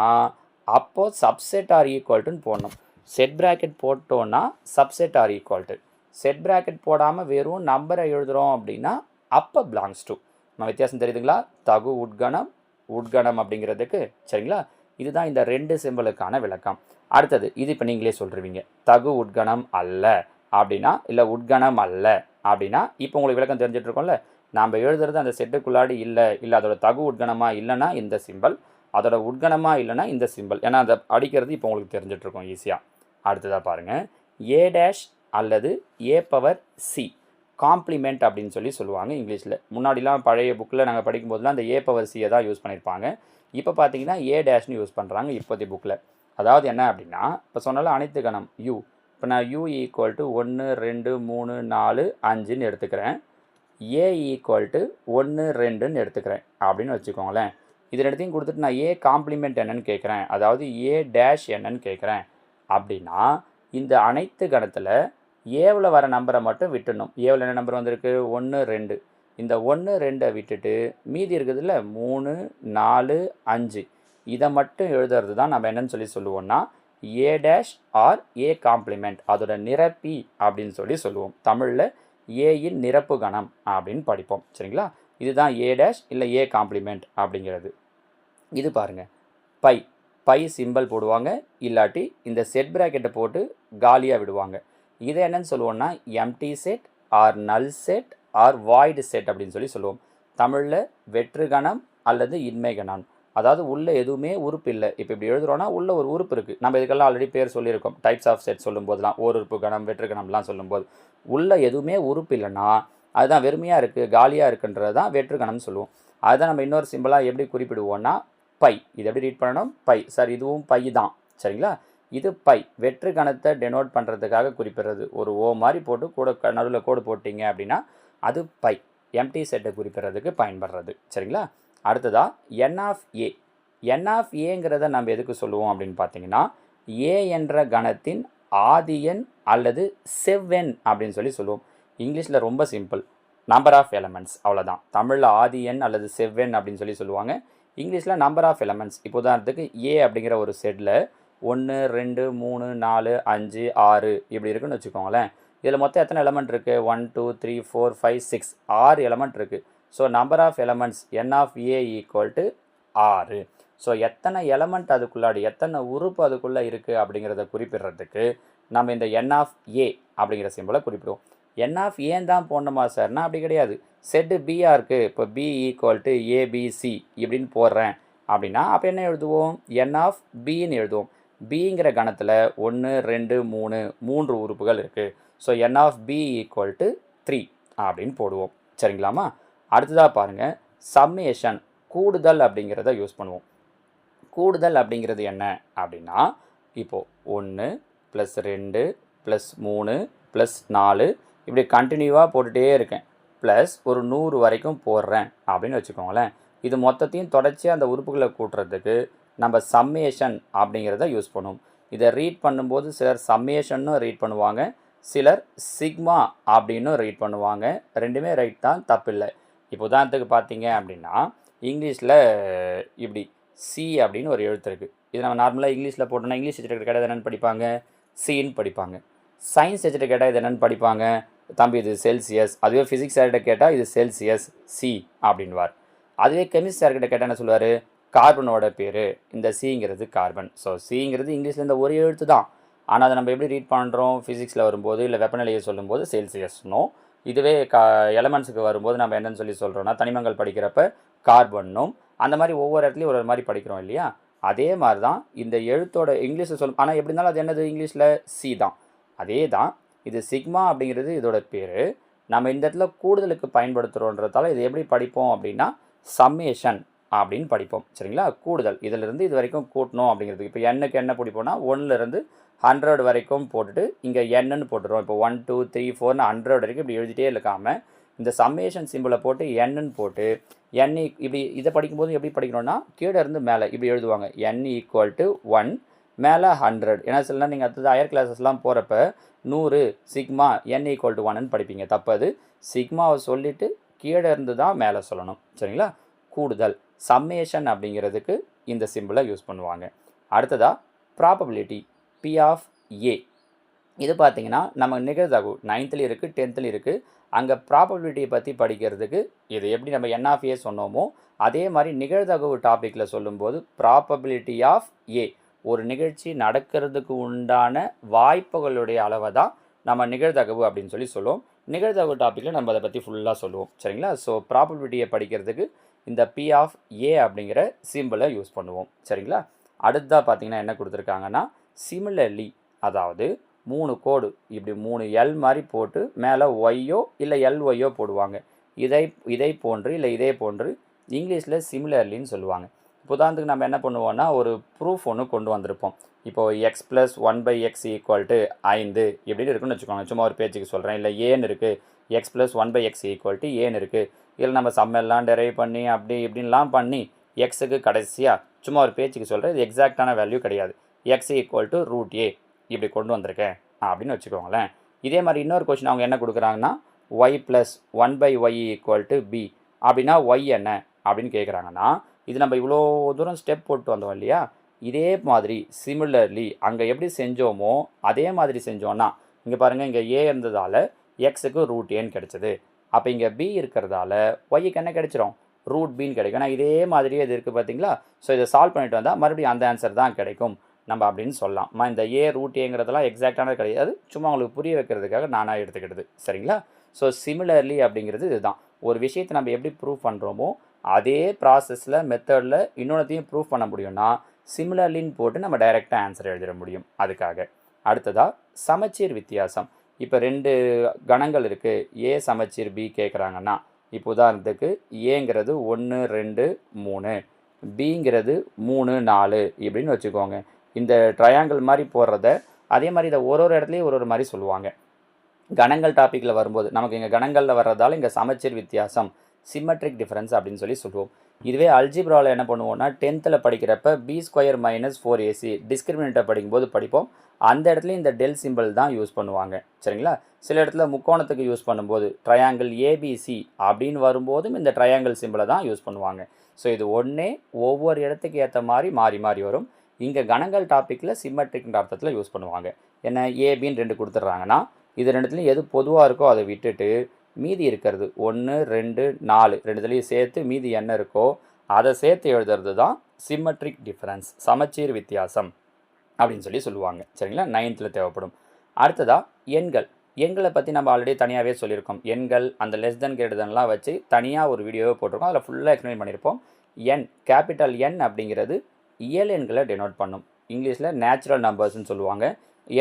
A: அப்போது சப்செட் ஆர் ஈக்குவல்ட்டுன்னு போடணும். செட் ப்ராக்கெட் போட்டோன்னா subset or equal to set bracket போடாமல் வெறும் நம்பரை எழுதுகிறோம் அப்படின்னா அப்போ பிலாங்ஸ் டு நம்ம வித்தியாசம் தெரியுதுங்களா? தகு உட்கணம் உட்கணம் அப்படிங்கிறதுக்கு சரிங்களா? இதுதான் இந்த ரெண்டு சிம்பிளுக்கான விளக்கம். அடுத்தது இது இப்போ நீங்களே சொல்கிறீங்க தகு உட்கணம் அல்ல அப்படின்னா இல்லை உட்கணம் அல்ல அப்படின்னா இப்போ உங்களுக்கு விளக்கம் தெரிஞ்சிட்ருக்கோம்ல நாம் எழுதுறது அந்த செட்டுக்குள்ளாடி இல்லை இல்லை அதோட தகு உட்கணமாக இல்லைன்னா இந்த சிம்பல் அதோட உட்கணமாக இல்லைன்னா இந்த சிம்பல் ஏன்னா அதை அடிக்கிறது இப்போ உங்களுக்கு தெரிஞ்சிட்ருக்கோம் ஈஸியாக அடுத்ததாக பாருங்கள் ஏ டேஷ் அல்லது ஏ பவர் சி காம்ப்ளிமெண்ட் அப்படின்னு சொல்லி சொல்லுவாங்க இங்கிலீஷில். முன்னாடிலாம் பழைய புக்கில் நாங்கள் படிக்கும்போதுலாம் அந்த ஏ பவர் சியை தான் யூஸ் பண்ணியிருப்பாங்க. இப்போ பார்த்தீங்கன்னா ஏ டேஷ்னு யூஸ் பண்ணுறாங்க இப்போதைய புக்கில் அதாவது என்ன அப்படின்னா இப்போ சொன்னால அனைத்து கணம் யூ இப்போ நான் யூ ஈக்குவல் டு ஒன்று ரெண்டு மூணு நாலு அஞ்சுன்னு எடுத்துக்கிறேன். ஏ ஈக்குவல் டு ஒன்று ரெண்டுன்னு எடுத்துக்கிறேன் அப்படின்னு வச்சுக்கோங்களேன். இது ரெண்டுத்தையும் கொடுத்துட்டு நான் ஏ காம்ப்ளிமெண்ட் என்னன்னு கேட்குறேன் அதாவது ஏ டேஷ் என்னன்னு கேட்குறேன் அப்படின்னா இந்த அனைத்து கணத்தில் ஏவில் வர நம்பரை மட்டும் விட்டுடணும். ஏவில் என்ன நம்பர் வந்திருக்கு? ஒன்று ரெண்டு. இந்த ஒன்று ரெண்டை விட்டுட்டு மீதி இருக்குதுல்ல? மூணு நாலு அஞ்சு. இதை மட்டும் எழுதுறது தான் நம்ம என்னன்னு சொல்லி சொல்லுவோம்னா A dash or A complement அதோட நிரப்பி அப்படின்னு சொல்லி சொல்லுவோம். தமிழில் ஏயின் நிரப்பு கணம் அப்படின்னு படிப்போம். சரிங்களா? இதுதான் ஏ டேஷ் இல்லை ஏ காம்ப்ளிமெண்ட் அப்படிங்கிறது. இது பாருங்கள் பை. பை சிம்பிள் போடுவாங்க இல்லாட்டி இந்த செட் ப்ராக்கெட்டை போட்டு காலியாக விடுவாங்க. இதை என்னென்னு சொல்லுவோம்னா empty set or null set or void set அப்படின்னு சொல்லி சொல்லுவோம். தமிழில் வெற்று கணம் அல்லது இன்மை கணம். அதாவது உள்ளே எதுவுமே உறுப்பு இல்லை. இப்போ இப்படி எழுதுறோன்னா உள்ள ஒரு உறுப்பு இருக்குது நம்ம இதுக்கெல்லாம் ஆல்ரெடி பேர் சொல்லியிருக்கோம். டைப்ஸ் ஆஃப் செட் சொல்லும்போதெல்லாம் ஒரு உறுப்பு கணம் வெற்று கணம்லாம் சொல்லும்போது. உள்ள எதுவுமே உறுப்பு இல்லைன்னா அதுதான் வெறுமையாக இருக்குது காலியாக இருக்குன்றது தான் வெற்று கணம்னு சொல்லுவோம். அதுதான் நம்ம இன்னொரு சிம்பிளாக எப்படி குறிப்பிடுவோம்னா பை. இது எப்படி ரீட் பண்ணணும்? பை. சார் இதுவும் பை தான். சரிங்களா? இது பை. வெற்று கணத்தை டெனோட் பண்ணுறதுக்காக குறிப்பிடுறது. ஒரு ஓ மாதிரி போட்டு கூட நடுவில் கோடு போட்டிங்க அப்படின்னா அது பை. எம்டி செட்டை குறிப்பிடுறதுக்கு பயன்படுறது. சரிங்களா? அடுத்ததா என் ஆஃப் ஏ என் ஆஃப் ஏங்கிறத நம்ம எதுக்கு சொல்லுவோம் அப்படின்னு பார்த்தீங்கன்னா ஏ என்ற கணத்தின் ஆதியன் அல்லது செவ்வென் அப்படின்னு சொல்லி சொல்லுவோம். இங்கிலீஷில் ரொம்ப சிம்பிள். நம்பர் ஆஃப் எலமெண்ட்ஸ் அவ்வளோதான் தமிழில் ஆதியன் அல்லது செவ்வென் அப்படின்னு சொல்லி சொல்லுவாங்க. இங்கிலீஷில் நம்பர் ஆஃப் எலமெண்ட்ஸ் இப்போ உதாரணத்துக்கு ஏ அப்படிங்கிற ஒரு செட்டில் ஒன்று ரெண்டு மூணு நாலு அஞ்சு ஆறு இப்படி இருக்குன்னு வச்சுக்கோங்களேன். இதில் மொத்தம் எத்தனை எலமெண்ட் இருக்குது one two three four five six ஆறு எலமெண்ட் இருக்குது so number of elements n of A equal to ஆறு. ஸோ எத்தனை எலமெண்ட் அதுக்குள்ளாடி எத்தனை உறுப்பு அதுக்குள்ளே இருக்குது அப்படிங்கிறத குறிப்பிடுறதுக்கு நம்ம இந்த என் ஆஃப் ஏ அப்படிங்கிற சிம்பிளை குறிப்பிடுவோம். என் ஆஃப் ஏன் தான் போடணுமா சார்னா அப்படி கிடையாது. செட்டு பிஆ இருக்குது இப்போ பி ஈக்குவல் டு ஏபிசி இப்படின்னு போடுறேன். அப்படின்னா அப்போ என்ன எழுதுவோம்? என் ஆஃப் பின்னு எழுதுவோம். பிங்கிற கணத்தில் ஒன்று ரெண்டு மூணு மூன்று உறுப்புகள் இருக்குது so n of B equal to three அப்படின்னு போடுவோம். சரிங்களாமா அடுத்ததாக பாருங்கள் சம்மேஷன் கூடுதல் அப்படிங்கிறத யூஸ் பண்ணுவோம். கூடுதல் அப்படிங்கிறது என்ன? அப்படின்னா இப்போது ஒன்று ப்ளஸ் ரெண்டு ப்ளஸ் மூணு ப்ளஸ் நாலு இப்படி கண்டினியூவாக போட்டுகிட்டே இருக்கேன். ப்ளஸ் ஒரு நூறு வரைக்கும் போடுறேன் அப்படின்னு வச்சுக்கோங்களேன். இது மொத்தத்தையும் தொடர்ச்சியாக அந்த உறுப்புகளை கூட்டுறதுக்கு நம்ம சம்மேஷன் அப்படிங்கிறத யூஸ் பண்ணுவோம் இதை ரீட் பண்ணும்போது சிலர் சம்மேஷன்னு ரீட் பண்ணுவாங்க. சிலர் சிக்மா அப்படின்னு ரீட் பண்ணுவாங்க. ரெண்டுமே ரைட் தான் தப்பில்லை. இப்போ உதாரணத்துக்கு பார்த்தீங்க அப்படின்னா இங்கிலீஷில் இப்படி சி அப்படின்னு ஒரு எழுத்து இருக்குது இது நம்ம நார்மலாக இங்கிலீஷில் போட்டோம்னா இங்கிலீஷ் டீச்சர் கேட்டால் என்னென்னு படிப்பாங்க? சின்னு படிப்பாங்க. சயின்ஸ் டீச்சர் கேட்டால் இது என்னென்னு படிப்பாங்க? தம்பி இது செல்சியஸ் அதுவே ஃபிசிக்ஸ் சார்கிட்ட கேட்டால் இது செல்சியஸ் சி அப்படின்வார் அதுவே கெமிஸ்ட் சார்கிட்ட கேட்டால் என்ன சொல்லுவார்? கார்பனோட பேர். இந்த சிங்கிறது கார்பன் ஸோ சிங்கிறது இங்கிலீஷில் இந்த ஒரு எழுத்து தான். ஆனால் அதை நம்ம எப்படி ரீட் பண்ணுறோம் ஃபிசிக்ஸில் வரும்போது இல்லை வெப்பநிலையை சொல்லும்போது செல்சியஸ்னோ இதுவே கா எலமெண்ட்ஸுக்கு வரும்போது நம்ம என்னென்னு சொல்லி சொல்கிறோம்னா தனிமங்கள் படிக்கிறப்ப கார்பன்னும் அந்த மாதிரி ஒவ்வொரு இடத்துலையும் ஒரு ஒரு மாதிரி படிக்கிறோம் இல்லையா? அதே மாதிரி தான் இந்த எழுத்தோட இங்கிலீஷில் சொல் ஆனால் எப்படி இருந்தாலும் அது என்னது? இங்கிலீஷில் சி தான். அதே தான் இது சிக்மா அப்படிங்கிறது இதோட பேர். நம்ம இந்த இடத்துல கூடுதலுக்கு பயன்படுத்துகிறோன்றதால இது எப்படி படிப்போம் அப்படின்னா சம்மேஷன் அப்படின்னு படிப்போம். சரிங்களா? கூடுதல். இதிலிருந்து இது வரைக்கும் கூட்டணும் அப்படிங்கிறது இப்போ எண்ணுக்கு என்ன பிடிப்போம்னா ஒன்றுலேருந்து ஹண்ட்ரட் வரைக்கும் போட்டுட்டு இங்கே என்னன்னு போட்டுருவோம் இப்போ ஒன் டூ த்ரீ ஃபோர்னு ஹண்ட்ரட் வரைக்கும் இப்படி எழுதிட்டே இருக்காமல் இந்த சம்மேஷன் சிம்பிளை போட்டு என்னன்னு போட்டு என் இப்படி இதை படிக்கும்போது எப்படி படிக்கணும்னா கீழே இருந்து மேலே இப்படி எழுதுவாங்க. என் ஈக்குவல் டு ஒன் மேலே ஹண்ட்ரட் ஏன்னா சில நீங்கள் அடுத்தது ஹையர் கிளாஸஸ்லாம் போகிறப்ப நூறு சிக்மா என் ஈக்குவல் டு ஒன்னு படிப்பீங்க. தப்பது சிக்மாவை சொல்லிவிட்டு கீழே இருந்து தான் மேலே சொல்லணும். சரிங்களா? கூடுதல். சம்மேஷன் அப்படிங்கிறதுக்கு இந்த சிம்பிளை யூஸ் பண்ணுவாங்க. அடுத்ததாக ப்ராபபிலிட்டி பி ஆஃப் ஏ இது பார்த்திங்கன்னா நம்ம நிகழ்தாகு நைன்த்தில் இருக்குது டென்த்தில் இருக்குது அங்கே ப்ராபபிலிட்டியை பற்றி படிக்கிறதுக்கு இது எப்படி நம்ம என் ஆஃப் ஏ சொன்னோமோ அதே மாதிரி நிகழ்தகவு டாப்பிக்கில் சொல்லும்போது ப்ராபபிலிட்டி ஆஃப் ஏ ஒரு நிகழ்ச்சி நடக்கிறதுக்கு உண்டான வாய்ப்புகளுடைய அளவை தான் நம்ம நிகழ்தகவு அப்படின்னு சொல்லி சொல்லுவோம். நிகழ்தகவு டாப்பிக்கில் நம்ம அதை பற்றி ஃபுல்லாக சொல்லுவோம். சரிங்களா? ஸோ ப்ராபபிலிட்டியை படிக்கிறதுக்கு இந்த பி ஆஃப் ஏ அப்படிங்கிற சிம்பிளை யூஸ் பண்ணுவோம். சரிங்களா? அடுத்ததாக பார்த்தீங்கன்னா என்ன கொடுத்துருக்காங்கன்னா சிமிலர்லி அதாவது மூணு கோடு இப்படி மூணு எல் மாதிரி போட்டு மேலே ஒய்யோ இல்லை எல் ஒய்யோ போடுவாங்க. இதை இதை போன்று இல்லை இதே போன்று இங்கிலீஷில் சிமிலர்லின்னு சொல்லுவாங்க. இப்போ உதாரணத்துக்கு நம்ம என்ன பண்ணுவோம்னா ஒரு ப்ரூஃப் ஒன்று கொண்டு வந்திருப்போம். இப்போது x plus one by x equal to ஐந்து இப்படின்னு இருக்குன்னு வச்சுக்கோங்க. சும்மா ஒரு பேச்சுக்கு சொல்கிறேன் இல்லை ஏன்னு இருக்குது x plus one by x equal to ஏன்னு இருக்குது இதில் நம்ம சம்மெல்லாம் டெரைவ் பண்ணி அப்படி இப்படின்லாம் பண்ணி எக்ஸுக்கு கடைசியாக சும்மா ஒரு பேச்சுக்கு சொல்கிறேன் இது எக்ஸாக்டான வேல்யூ கிடையாது. X equal to root A இப்படி கொண்டு வந்திருக்கேன். அப்படின்னு வச்சுக்கோங்களேன். இதே மாதிரி இன்னொரு கொஷின் அவங்க என்ன கொடுக்குறாங்கன்னா y plus one by y equal to B அப்படின்னா ஒய் என்ன? அப்படின்னு கேட்குறாங்கன்னா இது நம்ம இவ்வளோ தூரம் ஸ்டெப் போட்டு வந்தோம் இல்லையா? இதே மாதிரி சிமிலர்லி அங்கே எப்படி செஞ்சோமோ அதே மாதிரி செஞ்சோன்னா இங்கே பாருங்கள் இங்கே ஏ இருந்ததால் எக்ஸுக்கு ரூட் ஏன்னு கிடச்சிது. அப்போ இங்கே பி இருக்கிறதால ஒய்க்கு என்ன கிடைச்சிரும்? ரூட் பின்னு கிடைக்கும். ஆனால் இதே மாதிரியே இது இருக்குது பார்த்தீங்களா ஸோ இதை சால்வ் பண்ணிட்டு வந்தால் மறுபடியும் அந்த ஆன்சர் தான் கிடைக்கும். நம்ம அப்படின்னு சொல்லலாம். இந்த ஏ ரூட் ஏங்கிறதெல்லாம் எக்ஸாக்டானது கிடையாது. சும்மா உங்களுக்கு புரிய வைக்கிறதுக்காக நானாக எடுத்துக்கிட்டது. சரிங்களா? ஸோ சிமிலர்லி அப்படிங்கிறது இதுதான். ஒரு விஷயத்தை நம்ம எப்படி ப்ரூவ் பண்ணுறோமோ அதே ப்ராசஸில் மெத்தடில் இன்னொன்றத்தையும் ப்ரூவ் பண்ண முடியும்னா சிமிலர்லின்னு போட்டு நம்ம டைரெக்டாக ஆன்சர் எழுதிட முடியும். அதுக்காக. அடுத்ததாக சமச்சீர் வித்தியாசம். இப்போ ரெண்டு கணங்கள் இருக்குது ஏ சமச்சீர் பி கேட்குறாங்கன்னா இப்போ உதாரணத்துக்கு ஏங்கிறது ஒன்று ரெண்டு மூணு. பிங்கிறது மூணு நாலு இப்படின்னு வச்சுக்கோங்க. இந்த ட்ரையாங்கிள் மாதிரி போடுறத அதே மாதிரி இதை ஒரு ஒரு இடத்துலையும் ஒரு ஒரு மாதிரி சொல்லுவாங்க. கணங்கள் டாப்பிக்கில் வரும்போது நமக்கு இங்கே கணங்களில் வர்றதால இங்கே சமச்சீர் வித்தியாசம். சிம்மெட்ரிக் டிஃபரன்ஸ் அப்படின்னு சொல்லி சொல்லுவோம். இதுவே அல்ஜிப்ராவில் என்ன பண்ணுவோம்னா டென்த்தில் படிக்கிறப்ப B square minus four AC டிஸ்கிரிமினேட்டை படிக்கும்போது படிப்போம். அந்த இடத்துல இந்த டெல் சிம்பிள் தான் யூஸ் பண்ணுவாங்க. சரிங்களா? சில இடத்துல முக்கோணத்துக்கு யூஸ் பண்ணும்போது ட்ரையாங்கிள் ஏபிசி அப்படின்னு வரும்போதும் இந்த ட்ரையாங்கிள் சிம்பிளை தான் யூஸ் பண்ணுவாங்க. ஸோ இது ஒன்றே ஒவ்வொரு இடத்துக்கு ஏற்ற மாதிரி மாறி மாறி வரும். இங்கே கணங்கள் டாப்பிக்கில் சிம்மெட்ரிக்ன்ற அர்த்தத்தில் யூஸ் பண்ணுவாங்க. என்ன ஏபின்னு ரெண்டு கொடுத்துட்றாங்கன்னா இது ரெண்டுத்துலையும் எது பொதுவாக இருக்கோ அதை விட்டுட்டு மீதி இருக்கிறது ஒன்று ரெண்டு நாலு. ரெண்டுத்துலேயும் சேர்த்து மீதி என்ன இருக்கோ அதை சேர்த்து எழுதுறது தான் சிம்மட்ரிக் டிஃப்ரென்ஸ் சமச்சீர் வித்தியாசம் அப்படின்னு சொல்லி சொல்லுவாங்க. சரிங்களா? நைன்த்தில் தேவைப்படும். அடுத்ததாக எண்கள். எண்களை பற்றி நம்ம ஆல்ரெடி தனியாகவே சொல்லியிருக்கோம். எண்கள் அந்த லெஸ் தென் கேட்டதெல்லாம் வச்சு தனியாக ஒரு வீடியோவே போட்டிருக்கோம். அதில் ஃபுல்லாக எக்ஸ்பிளைன் பண்ணியிருப்போம். என் கேபிட்டல் என் அப்படிங்கிறது இயல் எண்களை டெனோட் பண்ணும். இங்கிலீஷில் நேச்சுரல் நம்பர்ஸ்னு சொல்லுவாங்க.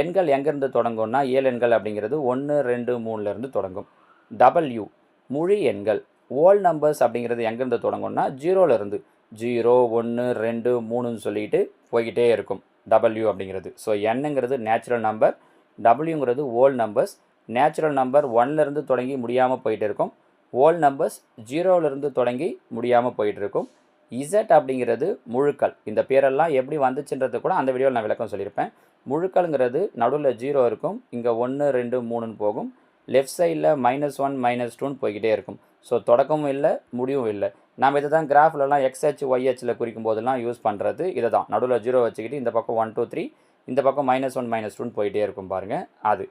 A: எண்கள் எங்கேருந்து தொடங்கும்னா இயல் எண்கள் அப்படிங்கிறது ஒன்று ரெண்டு மூணுலேருந்து தொடங்கும். டபுள்யூ முழு எண்கள். ஓல் நம்பர்ஸ் அப்படிங்கிறது எங்கேருந்து தொடங்கும்னா ஜீரோலேருந்து ஜீரோ ஒன்று ரெண்டு மூணுன்னு சொல்லிட்டு போய்கிட்டே இருக்கும். டபுள்யூ அப்படிங்கிறது. ஸோ என்னங்கிறது நேச்சுரல் நம்பர் டபுள்யூங்கிறது ஓல் நம்பர்ஸ் நேச்சுரல் நம்பர் ஒன்லேருந்து தொடங்கி முடியாமல் போயிட்டு இருக்கும். ஓல் நம்பர்ஸ் ஜீரோவிலிருந்து தொடங்கி முடியாமல் போயிட்டு இருக்கும். இசட் அப்படிங்கிறது முழுக்கள். இந்த பேரெல்லாம் எப்படி வந்துச்சுன்றது கூட அந்த வீடியோவில் நான் விளக்கம் சொல்லியிருப்பேன். முழுக்கள்ங்கிறது நடுவில் ஜீரோ இருக்கும். இங்கே ஒன்று ரெண்டு மூணுன்னு போகும். லெஃப்ட் சைடில் மைனஸ் ஒன் மைனஸ் டூன்னு போய்கிட்டே இருக்கும். ஸோ தொடக்கமும் இல்லை முடிவும் இல்லை. நம்ம இதை தான் கிராஃப்லலாம் எக்ஸ்ஹெச் ஒய்ஹெச்சில் குறிக்கும் போதெல்லாம் யூஸ் பண்ணுறது இதை தான் நடுவில் ஜீரோ வச்சுக்கிட்டு இந்த பக்கம் ஒன் டூ த்ரீ இந்த பக்கம் மைனஸ் ஒன் மைனஸ் டூன்னு போயிட்டே இருக்கும் பாருங்கள் அது.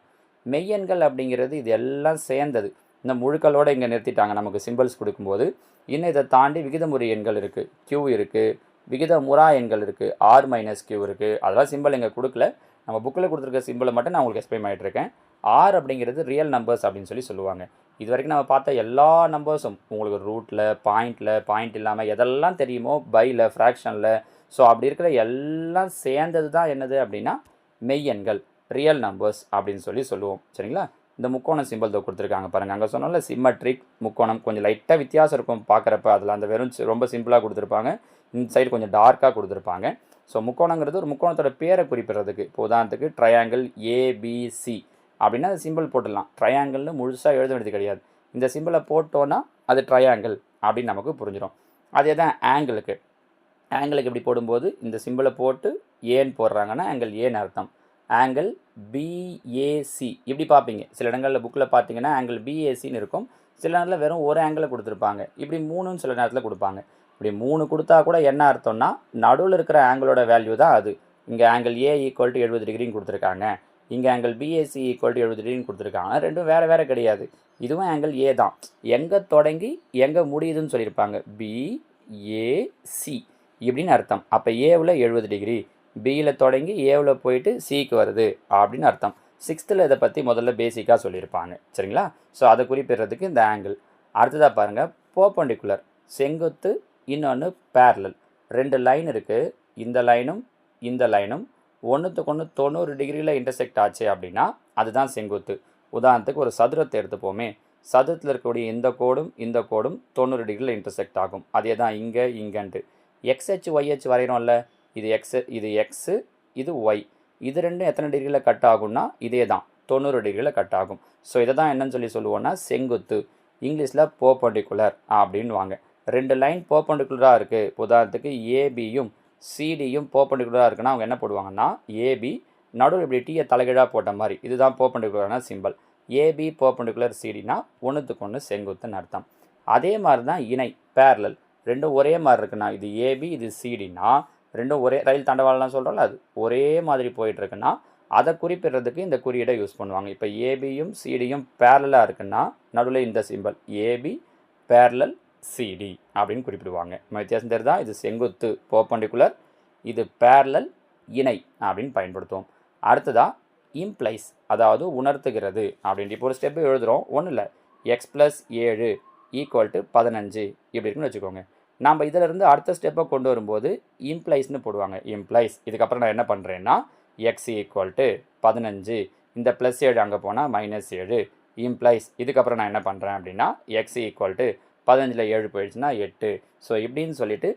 A: மெய்யெண்கள் அப்படிங்கிறது இது எல்லாம் சேர்ந்தது. இந்த முழுக்களோடு இங்கே நிறுத்திட்டாங்க நமக்கு சிம்பிள்ஸ் கொடுக்கும்போது. இன்னும் இதை தாண்டி விகிதமுறை எண்கள் இருக்குது கியூ இருக்குது விகிதமுறா எண்கள் இருக்குது ஆர் மைனஸ் கியூ இருக்குது அதெல்லாம் சிம்பிள் இங்கே கொடுக்கல. நம்ம புக்கில் கொடுத்துருக்க சிம்பிளை மட்டும் நான் உங்களுக்கு எக்ஸ்பிளைன் பண்ணிட்டுருக்கேன் ஆர் அப்படிங்கிறது ரியல் நம்பர்ஸ் அப்படின்னு சொல்லி சொல்லுவாங்க. இது வரைக்கும் நம்ம பார்த்த எல்லா நம்பர்ஸும் உங்களுக்கு ரூட்டில் பாயிண்டில் பாயிண்ட் இல்லாமல் எதெல்லாம் தெரியுமோ பையில் ஃப்ராக்ஷனில் ஸோ அப்படி இருக்கிற எல்லாம் சேர்ந்தது தான் என்னது அப்படின்னா மெய்யெண்கள் ரியல் நம்பர்ஸ் அப்படின்னு சொல்லி சொல்லுவோம். சரிங்களா? இந்த முக்கோணம் சிம்பிள் தான் கொடுத்துருக்காங்க பாருங்கள் அங்கே சொன்னால சிம்மட்ரிக் முக்கோணம். கொஞ்சம் லைட்டாக வித்தியாசம் இருக்கும் பார்க்குறப்ப. அதில் அந்த வெறும் சி- ரொம்ப சிம்பிளாக கொடுத்துருப்பாங்க. இந்த சைடு கொஞ்சம் டார்க்காக கொடுத்துருப்பாங்க. ஸோ முக்கோணங்கிறது ஒரு முக்கோணத்தோட பேரை குறிப்பிடுறதுக்கு. இப்போ உதாரணத்துக்கு ட்ரையாங்கிள் ஏபிசி அப்படின்னா அது சிம்பிள் போட்டுடலாம். ட்ரையாங்கிள்னு முழுசாக எழுத வேண்டியது கிடையாது. இந்த சிம்பிளை போட்டோன்னா அது ட்ரையாங்கிள் அப்படின்னு நமக்கு புரிஞ்சிடும் அதே தான் ஆங்கிளுக்கு ஆங்கிளுக்கு இப்படி போடும்போது இந்த சிம்பிளை போட்டு ஏன்னு போடுறாங்கன்னா ஆங்கிள் ஏன்னு அர்த்தம். ஆங்கிள் பிஏசி இப்படி பார்ப்பீங்க. சில இடங்களில் புக்கில் பார்த்தீங்கன்னா ஆங்கிள் பிஏசின்னு இருக்கும். சில நேரத்தில் வெறும் ஒரு ஆங்கிளில் கொடுத்துருப்பாங்க. இப்படி மூணுன்னு சில நேரத்தில் கொடுப்பாங்க. இப்படி மூணு கொடுத்தா கூட என்ன அர்த்தம்னா நடுவில் இருக்கிற ஆங்கிளோட வேல்யூ தான் அது. இங்கே ஆங்கிள் ஏ ஈக்குவல் டு எழுபது டிகிரின்னு கொடுத்துருக்காங்க. இங்கே ஆங்கிள் பிஏசி ஈக்குவல் டு எழுபது டிகிரின்னு கொடுத்துருக்காங்க. ரெண்டும் வேறு வேறு கிடையாது. இதுவும் ஆங்கிள் ஏ தான். எங்கே தொடங்கி எங்கே முடியுதுன்னு சொல்லியிருப்பாங்க. பிஏசி இப்படின்னு அர்த்தம். அப்போ ஏவில் எழுபது டிகிரி பியில் தொடங்கி ஏவில் போயிட்டு சிக்கு வருது அப்படின்னு அர்த்தம். சிக்ஸ்த்தில் இதை பற்றி முதல்ல பேசிக்காக சொல்லியிருப்பாங்க. சரிங்களா? ஸோ அதை குறிப்பிடுறதுக்கு இந்த ஆங்கிள் அடுத்ததாக பாருங்கள் போப்பண்டிகுலர் செங்குத்து இன்னொன்று பேரலல் ரெண்டு லைன் இருக்குது இந்த லைனும் இந்த லைனும் ஒன்றுத்துக்கு ஒன்று தொண்ணூறு டிகிரியில் இன்டர்செக்ட் ஆச்சு அப்படின்னா அதுதான் செங்குத்து. உதாரணத்துக்கு ஒரு சதுரத்தை எடுத்துப்போமே. சதுரத்தில் இருக்கக்கூடிய இந்த கோடும் இந்த கோடும் தொண்ணூறு டிகிரியில் இன்டர்செக்ட் ஆகும். அதே தான் இங்கே இங்கன்ட்டு. எக்ஸ்ஹெச் ஒய்ஹெச் வரைகிறோம்ல இது எக்ஸ் இது எக்ஸு இது ஒய் இது ரெண்டும் எத்தனை டிகிரியில் கட் ஆகும்னா இதே தான். தொண்ணூறு டிகிரியில் கட் ஆகும். ஸோ இதை தான் என்னன்னு சொல்லி சொல்லுவோன்னா செங்குத்து. இங்கிலீஷில் போ அப்படின்னு வாங்க ரெண்டு லைன் போப்பண்டிகுலராக இருக்குது உதாரணத்துக்கு ஏபியும் சிடியும் போப்பண்டிகுலராக இருக்குன்னா அவங்க என்ன போடுவாங்கன்னா ஏபி நடுவில் இப்படி டீயை தலைகீழாக போட்ட மாதிரி. இதுதான் போப்பண்டிகுலரான சிம்பல் ஏபி போப்பண்டிகுலர் சிடினா ஒன்றுத்துக்கு ஒன்று செங்குத்துன்னு அர்த்தம். அதே மாதிரி தான் இணை பேரலல் ரெண்டும் ஒரே மாதிரி இருக்குன்னா இது ஏபி இது சிடினா ரெண்டும் ஒரே ரயில் தண்டவாளம்லாம் சொல்கிறோம்ல அது ஒரே மாதிரி போயிட்டுருக்குன்னா அதை குறிப்பிடுறதுக்கு இந்த குறியீடை யூஸ் பண்ணுவாங்க. இப்போ ஏபியும் சிடியும் பேரலாக இருக்குன்னா நடுவில் இந்த சிம்பல் ஏபி பேரலல் சிடி அப்படின்னு குறிப்பிடுவாங்க. நம்ம வித்தியாசம் தெரிதா இது செங்குத்து போப்பண்டிகுலர் இது பேரலல் இணை அப்படின்னு பயன்படுத்துவோம். அடுத்ததா இம்ப்ளைஸ் அதாவது உணர்த்துகிறது அப்படின்ட்டு. இப்போ ஒரு ஸ்டெப்பு எழுதுகிறோம் ஒன்றும் இல்லை. எக்ஸ் ப்ளஸ் ஏழு ஈக்குவல் டு பதினஞ்சு இப்படி இருக்குன்னு வச்சுக்கோங்க. நம்ம இதிலிருந்து அடுத்த ஸ்டெப்பை கொண்டு வரும்போது இம்ப்ளைஸ்னு போடுவாங்க. இம்ப்ளைஸ் இதுக்கப்புறம் நான் என்ன பண்ணுறேன்னா எக்ஸ் ஈக்குவல் டு பதினஞ்சு. இந்த ப்ளஸ் ஏழு அங்கே போனால் மைனஸ் ஏழு. இம்ப்ளைஸ் இதுக்கப்புறம் நான் என்ன பண்ணுறேன் அப்படின்னா எக்ஸ் ஈக்குவல் டு பதினஞ்சில் ஏழு போயிடுச்சுன்னா எட்டு. ஸோ இப்படின்னு சொல்லிட்டு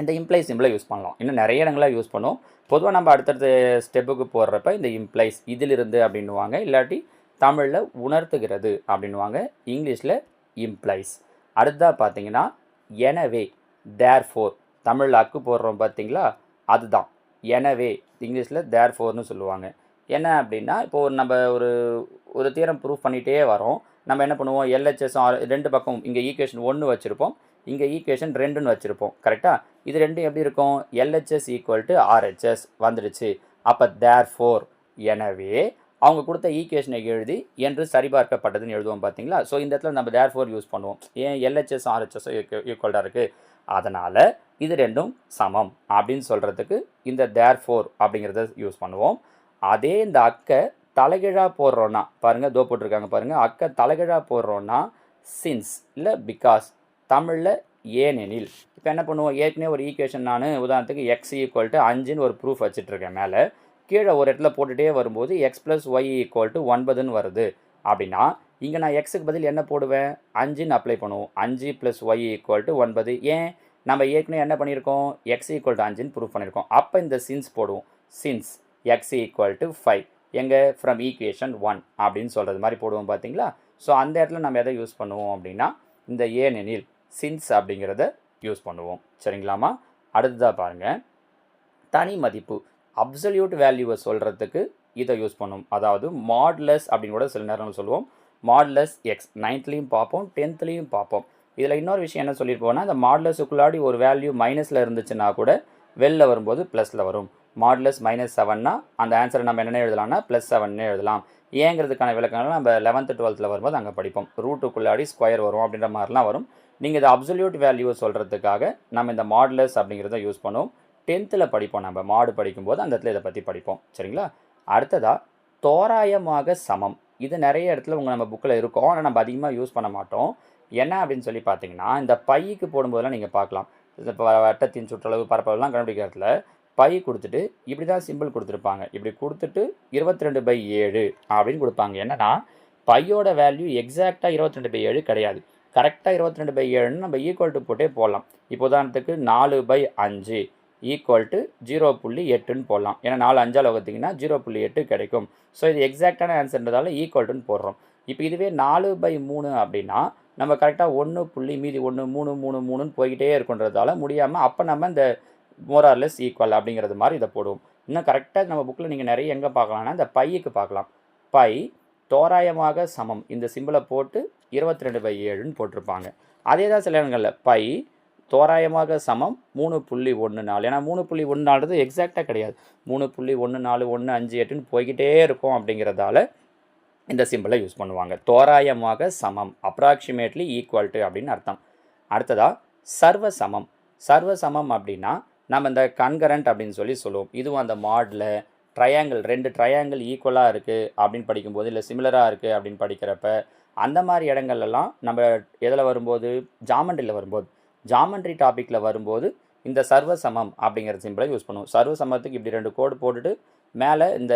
A: இந்த இம்ப்ளை சிம்பிளை யூஸ் பண்ணலாம். இன்னும் நிறைய இடங்களில் யூஸ் பண்ணுவோம் பொதுவாக நம்ம அடுத்தடுத்த ஸ்டெப்புக்கு போடுறப்ப இந்த இம்ப்ளைஸ் இதிலிருந்து அப்படின்னுவாங்க. இல்லாட்டி தமிழில் உணர்த்துகிறது அப்படின்னுவாங்க. இங்கிலீஷில் இம்ப்ளைஸ் அடுத்ததாக பார்த்தீங்கன்னா எனவே தேர் ஃபோர் தமிழில் அக்கு போடுறோம் பார்த்தீங்களா? அதுதான். எனவே இங்கிலீஷில் தேர் ஃபோர்னு சொல்லுவாங்க. என்ன அப்படின்னா இப்போ ஒரு நம்ம ஒரு ஒரு தீரம் ப்ரூஃப் பண்ணிகிட்டே வரோம். நம்ம என்ன பண்ணுவோம்? எல்ஹெச்எஸ் ரெண்டு பக்கம் இங்கே ஈக்குவேஷன் ஒன்று வச்சுருப்போம். இங்கே ஈக்குவேஷன் ரெண்டுன்னு வச்சுருப்போம். கரெக்டாக இது ரெண்டும் எப்படி இருக்கும்? எல்ஹெச்எஸ் ஈக்குவல் டு ஆர்ஹெச்எஸ் வந்துடுச்சு. அப்போ தேர் ஃபோர் எனவே அவங்க கொடுத்த ஈக்குவேஷனை எழுதி என்று சரிபார்க்கப்பட்டதுன்னு எழுதுவோம் பார்த்தீங்களா ஸோ இந்த இடத்துல நம்ம தேர் ஃபோர் யூஸ் பண்ணுவோம். ஏன்? எல்ஹெச்எஸ் ஆர்ஹெச்எஸ் ஈக்குவல்டாக இருக்குது அதனால் இது ரெண்டும் சமம் அப்படின்னு சொல்கிறதுக்கு இந்த தேர் ஃபோர் அப்படிங்கிறத யூஸ் பண்ணுவோம். அதே இந்த அக்கை தலைகீழாக போடுறோன்னா பாருங்கள் தோ போட்டிருக்காங்க பாருங்கள் அக்கா தலைகீழாக போடுறோன்னா சின்ஸ் இல்லை பிகாஸ் தமிழில் ஏனெனில். இப்போ என்ன பண்ணுவோம்? ஏற்கனவே ஒரு ஈக்குவேஷன் நான் உதாரணத்துக்கு எக்ஸ் ஈக்குவல் டு அஞ்சுன்னு ஒரு ப்ரூஃப் வச்சுட்ருக்கேன் மேலே. கீழே ஒரு இடத்துல போட்டுகிட்டே வரும்போது x plus y equal to ஒன்பதுன்னு வருது. அப்படின்னா இங்கே நான் எக்ஸுக்கு பதில் என்ன போடுவேன்? அஞ்சுன்னு அப்ளை பண்ணுவோம். அஞ்சு ப்ளஸ் ஒய் ஈக்குவல் டு ஒன்பது. ஏன்? நம்ம ஏற்கனவே என்ன பண்ணியிருக்கோம்? எக்ஸ் ஈக்குவல் டு அஞ்சுன்னு ப்ரூஃப் பண்ணியிருக்கோம். அப்போ இந்த சின்ஸ் போடுவோம். Since x equal to five எங்கே? ஃப்ரம் ஈக்குவேஷன் ஒன் அப்படின்னு சொல்கிறது மாதிரி போடுவோம் பார்த்தீங்களா? ஸோ அந்த இடத்துல நம்ம எதை யூஸ் பண்ணுவோம் அப்படின்னா இந்த ஏனெனில் சின்ஸ் அப்படிங்கிறத யூஸ் பண்ணுவோம். சரிங்களாமா அடுத்ததாக பாருங்கள் தனி மதிப்பு அப்சல்யூட் வேல்யூவை சொல்கிறதுக்கு இதை யூஸ் பண்ணும். அதாவது மாட்லஸ் அப்படின்னு கூட சில நேரம் சொல்லுவோம். மாட்லஸ் எக்ஸ் நைன்த்லேயும் பார்ப்போம் டென்த்லேயும் பார்ப்போம். இதில் இன்னொரு விஷயம் என்ன சொல்லியிருப்போம்னா இந்த மாட்லஸுக்குள்ளாடி ஒரு வேல்யூ மைனஸில் இருந்துச்சுன்னா கூட வெளில வரும்போது ப்ளஸில் வரும். மாடுலஸ் மைனஸ் செவன்னா அந்த ஆன்சரை நம்ம என்னென்ன எழுதலாம்னா ப்ளஸ் செவன்னு எழுதலாம். ஏங்கிறதுக்கான விளக்கங்கள் நம்ம லெவன்த்து டுவெல்த்தில் வரும்போது அங்கே படிப்போம். ரூட்டுக்குள்ளாடி ஸ்கொயர் வரும் அப்படின்ற மாதிரிலாம் வரும். நீங்கள் இந்த அப்சல்யூட் வேல்யூ சொல்கிறதுக்காக நம்ம இந்த மாடுலஸ் அப்படிங்கிறத யூஸ் பண்ணுவோம். டென்த்தில் படிப்போம் நம்ம. மாடு படிக்கும்போது அந்த இடத்துல இதை பற்றி படிப்போம். சரிங்களா? அடுத்ததாக தோராயமாக சமம். இது நிறைய இடத்துல உங்கள் நம்ம புக்கில் இருக்கும். ஆனால் நம்ம அதிகமாக யூஸ் பண்ண மாட்டோம். என்ன அப்படின்னு சொல்லி பார்த்தீங்கன்னா இந்த பைக்கு போடும்போதெல்லாம் நீங்கள் பார்க்கலாம். இந்த ப- வட்டத்தின் சுற்றளவு பரப்பளவுலாம் கண்டுபிடிக்கிறதுல பை கொடுத்துட்டு இப்படி தான் சிம்பிள் கொடுத்துருப்பாங்க. இப்படி கொடுத்துட்டு இருபத்தி ரெண்டு பை ஏழு அப்படின்னு கொடுப்பாங்க. என்னன்னா பையோட வேல்யூ எக்ஸாக்டாக இருபத்தி ரெண்டு பை ஏழு கிடையாது. கரெக்டாக இருபத்தி ரெண்டு பை ஏழுன்னு நம்ம ஈக்குவல் டு போட்டே போடலாம். இப்போ உதாரணத்துக்கு நாலு பை அஞ்சு ஈக்குவல் டு ஜீரோ புள்ளி எட்டுன்னு போடலாம். ஏன்னா நாலு அஞ்சால் வகுத்தீங்கன்னா ஜீரோ புள்ளி எட்டு கிடைக்கும். ஸோ இது எக்ஸாக்டான ஆன்சர்ன்றதால ஈக்குவல் டுன்னு போடுறோம். இப்போ இதுவே நாலு பை மூணு அப்படின்னா நம்ம கரெக்டாக ஒன்று புள்ளி மீதி ஒன்று மூணு மூணு மூணுன்னு போய்கிட்டே இருக்குன்றதால முடியாமல் அப்போ நம்ம இந்த மோரார்லெஸ் ஈக்குவல் அப்படிங்கிறது மாதிரி இதை போடுவோம். இன்னும் கரெக்டாக நம்ம புக்கில் நீங்கள் நிறைய எங்கே பார்க்கலாம்னா இந்த பையக்கு பார்க்கலாம். பை தோராயமாக சமம். இந்த சிம்பிளை போட்டு இருபத்தி ரெண்டு பை ஏழுன்னு போட்டிருப்பாங்க. அதே தான் சில இடங்களில் பை தோராயமாக சமம் மூணு புள்ளி ஒன்று நாலு. ஏன்னா மூணு புள்ளி ஒன்று நாலுது எக்ஸாக்டாக கிடையாது. மூணு புள்ளி ஒன்று நாலு ஒன்று அஞ்சு எட்டுன்னு போய்கிட்டே இருக்கும் அப்படிங்கிறதால இந்த சிம்பிளை யூஸ் பண்ணுவாங்க. தோராயமாக சமம். அப்ராக்சிமேட்லி ஈக்குவல் டு அப்படின்னு அர்த்தம். அடுத்ததாக சர்வ சமம். சர்வ சமம் அப்படின்னா நம்ம இந்த கன்கரண்ட் அப்படின்னு சொல்லி சொல்லுவோம். இதுவும் அந்த மாடில் ட்ரையாங்கிள் ரெண்டு ட்ரையாங்கிள் ஈக்குவலாக இருக்குது அப்படின்னு படிக்கும்போது இல்லை சிமிலராக இருக்குது அப்படின்னு படிக்கிறப்ப அந்த மாதிரி இடங்கள்லாம் நம்ம எதில் வரும்போது? ஜாமெண்ட்ரியில் வரும்போது. ஜாமெண்ட்ரி டாப்பிக்கில் வரும்போது இந்த சர்வ சமம் அப்படிங்கிற சிம்பிளை யூஸ் பண்ணுவோம். சர்வ சமத்துக்கு இப்படி ரெண்டு கோடு போட்டுட்டு மேலே இந்த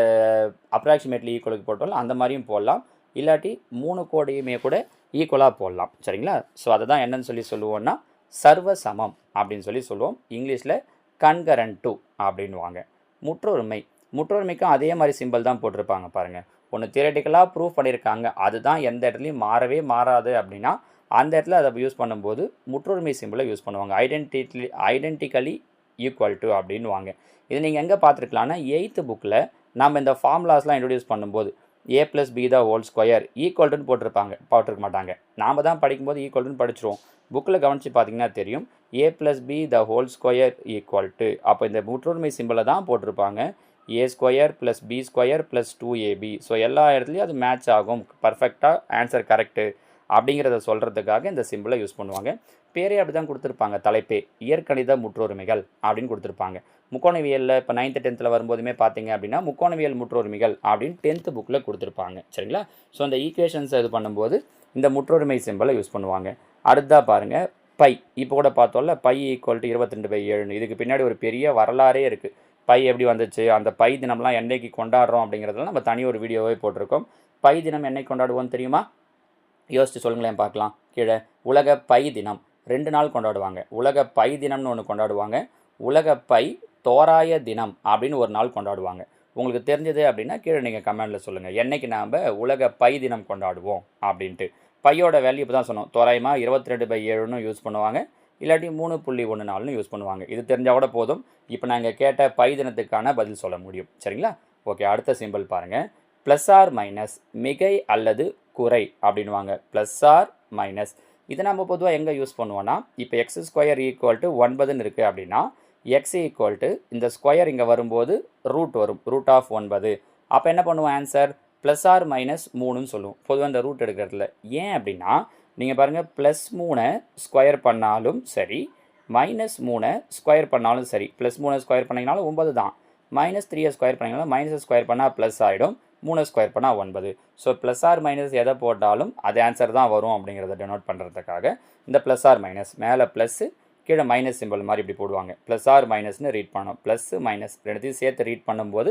A: அப்ராக்சிமேட்லி ஈக்குவலுக்கு போட்டாலும் அந்த மாதிரியும் போடலாம். இல்லாட்டி மூணு கோடையுமே கூட ஈக்குவலாக போடலாம். சரிங்களா? ஸோ அதை தான் என்னன்னு சொல்லி சொல்லுவோம்னா சர்வ சமம் அப்படின்னு சொல்லி சொல்லுவோம். இங்கிலீஷில் கண்கரண்ட் டூ அப்படின்வாங்க முற்றொருமை. முற்றொருமைக்கும் அதே மாதிரி சிம்பிள் தான் போட்டிருப்பாங்க பாருங்கள் ஒன்று தியரட்டிக்கலாக ப்ரூவ் பண்ணியிருக்காங்க. அதுதான் எந்த இடத்துலையும் மாறவே மாறாது அப்படின்னா அந்த இடத்துல அதை யூஸ் பண்ணும்போது முற்றொருமை சிம்பிளை யூஸ் பண்ணுவாங்க. ஐடென்டிட்டி ஐடென்டிக்கலி ஈக்குவல் டு அப்படின்வாங்க இது நீங்கள் எங்கே பார்த்துருக்கலாம்னா எயித்து புக்கில் நம்ம இந்த ஃபார்முலாஸ்லாம் இன்ட்ரடியூஸ் பண்ணும்போது A plus B the whole square ஈக்குவல்டுன்னு போட்டிருப்பாங்க. போட்டிருக்க மாட்டாங்க. நாம் தான் படிக்கும்போது e ஈக்குவல்டுன்னு படிச்சிருவோம். புக்கில் கவனித்து பார்த்தீங்கன்னா தெரியும். A plus B the whole square equal to அப்போ இந்த முற்றொருமை சிம்பிளை தான் போட்டிருப்பாங்க. A square plus B square plus two AB so எல்லா இடத்துலையும் அது மேட்ச் ஆகும். பர்ஃபெக்டாக ஆன்சர் கரெக்டு அப்படிங்கிறத சொல்கிறதுக்காக இந்த சிம்பிளை யூஸ் பண்ணுவாங்க. பேரே அப்படி தான் கொடுத்துருப்பாங்க. தலைப்பே. இயற்கணித முற்றொருமைகள் அப்படின்னு கொடுத்துருப்பாங்க. முக்கோணவியலில் இப்போ நைன்த்து டென்த்தில் வரும்போதுமே பார்த்தீங்க அப்படின்னா முக்கோணவியல் முற்றொருமைகள் அப்படின்னு டென்த்து புக்கில் கொடுத்துருப்பாங்க. சரிங்களா? ஸோ அந்த ஈக்குவேஷன்ஸை இது பண்ணும்போது இந்த முற்றொருமை சிம்பிளை யூஸ் பண்ணுவாங்க. அடுத்தா பாருங்கள் பை. இப்போ கூட பார்த்தோம்ல பை ஈக்குவல் டு இருபத்தி ரெண்டு பை ஏழு இதுக்கு பின்னாடி ஒரு பெரிய வரலாறே இருக்குது பை எப்படி வந்துச்சு? அந்த பை தினம்லாம் என்னைக்கு கொண்டாடுறோம் அப்படிங்கிறதுலாம் நம்ம தனி ஒரு வீடியோவே போட்டிருக்கோம். பை தினம் என்னைக்கு கொண்டாடுவோம் தெரியுமா? யோசிச்சு சொல்லுங்களேன் பார்க்கலாம். கீழே. உலக பை தினம். ரெண்டு நாள் கொண்டாடுவாங்க. உலக பை தினம்னு ஒன்று கொண்டாடுவாங்க. உலக பை தோராய தினம் அப்படின்னு ஒரு நாள் கொண்டாடுவாங்க. உங்களுக்கு தெரிஞ்சது அப்படின்னா கீழே நீங்கள் கமெண்டில் சொல்லுங்கள் என்றைக்கு நாம் உலக பை தினம் கொண்டாடுவோம் அப்படின்ட்டு. பையோட வேல்யூ இப்போ தான் சொன்னோம். தோராயமாக இருபத்தி ரெண்டு பை ஏழுன்னு யூஸ் பண்ணுவாங்க. இல்லாட்டி மூணு புள்ளி ஒன்று நாலுன்னு யூஸ் பண்ணுவாங்க. இது தெரிஞ்சால் கூட போதும். இப்போ நாங்கள் கேட்ட பை தினத்துக்கான பதில் சொல்ல முடியும். சரிங்களா? ஓகே அடுத்த சிம்பிள் பாருங்கள் ப்ளஸ் ஆர் மைனஸ் மிகை அல்லது குறை அப்படின்வாங்க ப்ளஸ் ஆர் மைனஸ் இதை நம்ம பொதுவாக எங்கே யூஸ் பண்ணுவோன்னா இப்போ எக்ஸ் ஸ்கொயர் ஈக்குவல் டு ஒன்பதுன்னு இருக்குது அப்படின்னா எக்ஸ் ஈக்குவல் டு இந்த ஸ்கொயர் இங்கே வரும்போது ரூட் வரும் ரூட் ஆஃப் ஒன்பது. அப்போ என்ன பண்ணுவோம் ஆன்சர் ப்ளஸ் ஆர் மைனஸ் மூணுன்னு சொல்லுவோம். பொதுவாக இந்த ரூட் எடுக்கிறதுல. ஏன் அப்படின்னா நீங்கள் பாருங்கள் ப்ளஸ் மூணை ஸ்கொயர் பண்ணாலும் சரி மைனஸ் மூணை ஸ்கொயர் பண்ணாலும் சரி ப்ளஸ் மூணை ஸ்கொயர் பண்ணிங்கனாலும் ஒன்பது தான். மைனஸ் த்ரீயை ஸ்கொயர் பண்ணிங்கன்னா மைனஸ் ஸ்கொயர் பண்ணால் ப்ளஸ் ஆகிடும் மூணு ஸ்கொயர் பண்ணால் ஒன்பது. ஸோ ப்ளஸ் ஆர் மைனஸ் எதை போட்டாலும் அது ஆன்சர் தான் வரும் அப்படிங்கிறத டெனோட் பண்ணுறதுக்காக இந்த ப்ளஸ் ஆர் மைனஸ் மேலே ப்ளஸ்ஸு கீழே மைனஸ் சிம்பிள் மாதிரி இப்படி போடுவாங்க. ப்ளஸ் ஆர் மைனஸ்னு ரீட் பண்ணணும். ப்ளஸ்ஸு மைனஸ் ரெண்டுத்தையும் சேர்த்து ரீட் பண்ணும்போது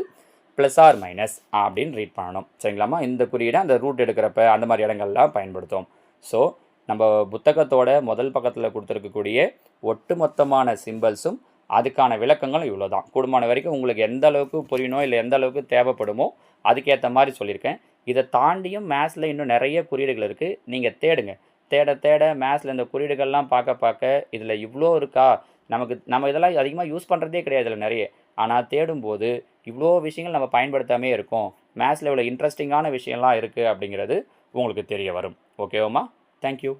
A: ப்ளஸ் ஆர் மைனஸ் அப்படின்னு ரீட் பண்ணணும். சரிங்களாமா இந்த குறியீடை அந்த ரூட் எடுக்கிறப்ப அந்த மாதிரி இடங்கள்லாம் பயன்படுத்தும் ஸோ நம்ம புத்தகத்தோட முதல் பக்கத்தில் கொடுத்துருக்கக்கூடிய ஒட்டுமொத்தமான சிம்பிள்ஸும் அதுக்கான விளக்கங்களும் இவ்வளோ தான் கூடுமான வரைக்கும் உங்களுக்கு எந்த அளவுக்கு புரியணும் இல்லை எந்த அளவுக்கு தேவைப்படுமோ அதுக்கேற்ற மாதிரி சொல்லியிருக்கேன். இதை தாண்டியும் மேத்ஸில் இன்னும் நிறைய குறியீடுகள் இருக்குது நீங்கள் தேடுங்க. தேட தேட மேத்ஸில் இந்த குறியீடுகள்லாம் பார்க்க பார்க்க இதில் இவ்வளோ இருக்கா? நமக்கு நம்ம இதெல்லாம் அதிகமாக யூஸ் பண்ணுறதே கிடையாது இதில் நிறைய. ஆனால் தேடும்போது இவ்வளோ விஷயங்கள் நம்ம பயன்படுத்தாமே இருக்கும். மேத்ஸில் இவ்வளோ இன்ட்ரெஸ்டிங்கான விஷயம்லாம் இருக்குது அப்படிங்கிறது உங்களுக்கு தெரிய வரும். ஓகேவாம்மா தேங்க்யூ